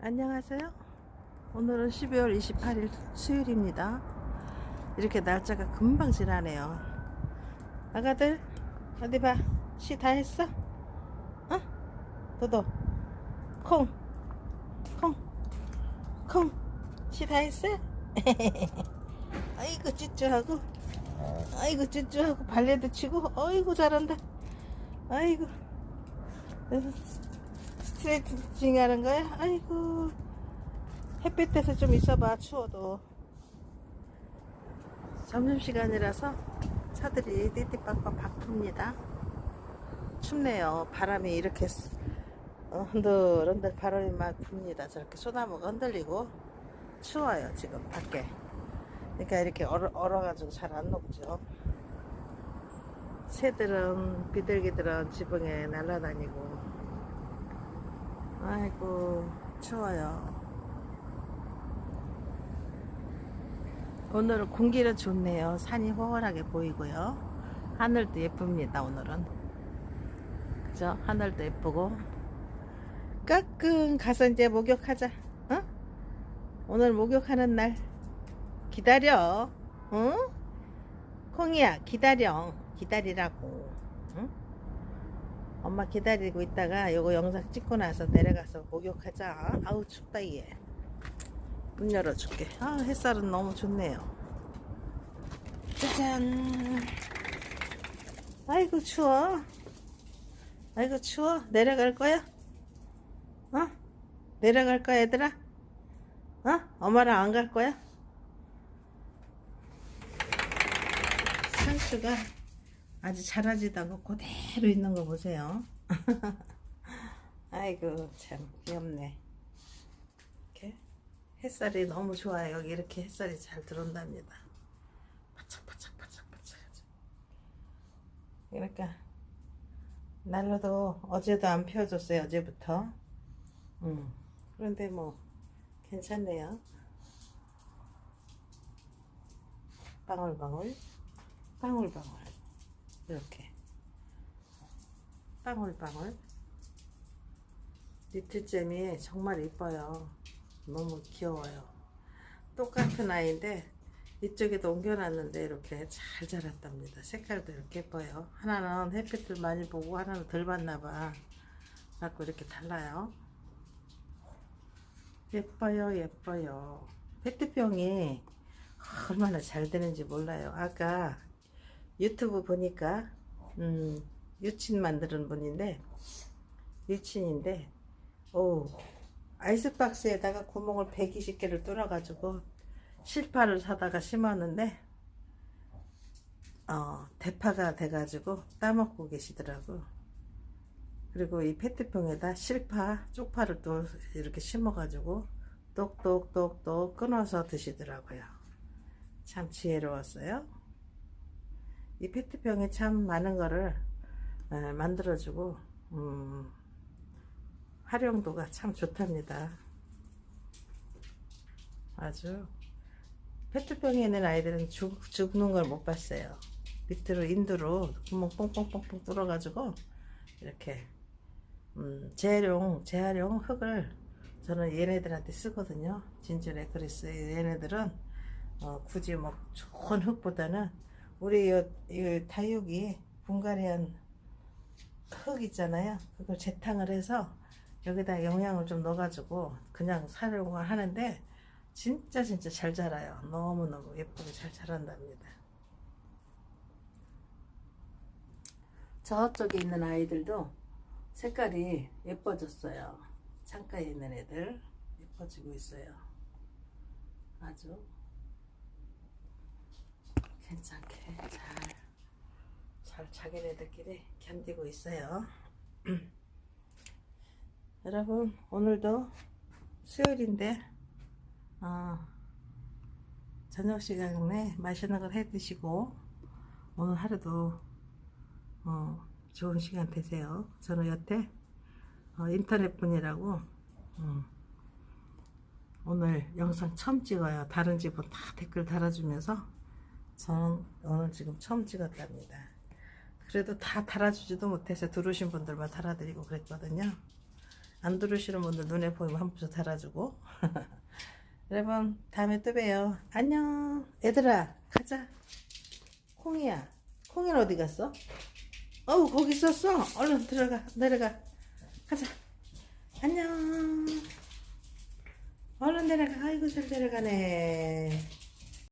안녕하세요. 오늘은 12월 28일 수요일입니다. 이렇게 날짜가 금방 지나네요. 아가들, 어디 봐. 시 다 했어? 어? 도도. 콩. 콩. 콩. 시 다 했어? 아이고, 쭈쭈하고. 아이고, 쭈쭈하고. 발레도 치고. 아이고, 잘한다. 아이고. 스트레칭 하는 거야? 아이고. 햇빛에서 좀 있어봐, 추워도. 점심시간이라서 차들이 띠띠빵빵 바쁩니다. 춥네요. 바람이 이렇게 스- 어, 흔들흔들 바람이 막 붑니다. 저렇게 소나무가 흔들리고 추워요, 지금 밖에. 그러니까 이렇게 얼어, 얼어가지고 잘 안 녹죠. 새들은, 비둘기들은 지붕에 날아다니고. 아이고, 추워요. 오늘은 공기는 좋네요. 산이 호홀하게 보이고요. 하늘도 예쁩니다, 오늘은. 그죠? 하늘도 예쁘고. 까꿍 가서 이제 목욕하자. 어? 오늘 목욕하는 날. 기다려. 응? 콩이야, 기다려. 기다리라고. 응? 엄마 기다리고 있다가 요거 영상 찍고 나서 내려가서 목욕하자. 아우, 춥다, 얘. 문 열어줄게. 아, 햇살은 너무 좋네요. 짜잔. 아이고, 추워. 아이고, 추워. 내려갈 거야? 어? 내려갈 거야, 얘들아? 어? 엄마랑 안 갈 거야? 상추가 아주 자라지도 않고 그대로 있는 거 보세요. 아이고, 참 귀엽네. 이렇게. 햇살이 너무 좋아요. 여기 이렇게 햇살이 잘 들어온답니다. 바짝바짝바짝바짝. 그러니까 난로도 어제도 안 피워줬어요. 어제부터. 음. 그런데 뭐 괜찮네요. 방울방울, 방울방울 이렇게 방울방울. 니트잼이 정말 이뻐요. 너무 귀여워요. 똑같은 아이인데 이쪽에도 옮겨놨는데 이렇게 잘 자랐답니다. 색깔도 이렇게 예뻐요. 하나는 햇빛을 많이 보고 하나는 덜 받나 봐. 갖고 이렇게 달라요. 예뻐요, 예뻐요. 페트병이 얼마나 잘 되는지 몰라요. 아까 유튜브 보니까 음, 유친 만드는 분인데 유친인데 오 아이스박스에다가 구멍을 120개를 뚫어가지고 실파를 사다가 심었는데 어, 대파가 돼가지고 따먹고 계시더라고. 그리고 이 페트병에다 실파, 쪽파를 또 이렇게 심어가지고 똑똑똑똑 끊어서 드시더라고요. 참 지혜로웠어요. 이 페트병에 참 많은 거를 에, 만들어주고 음, 활용도가 참 좋답니다. 아주 페트병에 있는 아이들은 죽, 죽는 걸 못 봤어요. 밑으로 인두로 구멍 뽕뽕뽕뽕 뚫어가지고 이렇게 음, 재활용 재활용 흙을 저는 얘네들한테 쓰거든요. 진주레 그리스 얘네들은 어, 굳이 뭐 좋은 흙보다는 우리 이, 이 다육이 분갈이한 흙 있잖아요. 그걸 재탕을 해서 여기다 영양을 좀 넣어가지고 그냥 사용을 하는데 진짜 진짜 잘 자라요. 너무너무 예쁘게 잘 자란답니다. 저쪽에 있는 아이들도 색깔이 예뻐졌어요. 창가에 있는 애들 예뻐지고 있어요. 아주 괜찮게 잘, 잘 자기네들끼리 견디고 있어요. 여러분 오늘도 수요일인데 어, 저녁 시간에 맛있는 걸 해 드시고 오늘 하루도 어, 좋은 시간 되세요. 저는 여태 어, 인터넷 분이라고 음, 오늘 영상 처음 찍어요. 다른 집은 다 댓글 달아주면서 저는 오늘 지금 처음 찍었답니다. 그래도 다 달아주지도 못해서 들어오신 분들만 달아드리고 그랬거든요. 안 들으시는 분들 눈에 보이면 한 번씩 달아주고. 여러분 다음에 또 봬요. 안녕. 얘들아 가자. 콩이야. 콩이는 어디 갔어? 어우 거기 있었어. 얼른 들어가 내려가. 가자. 안녕. 얼른 내려가. 아이고 잘 내려가네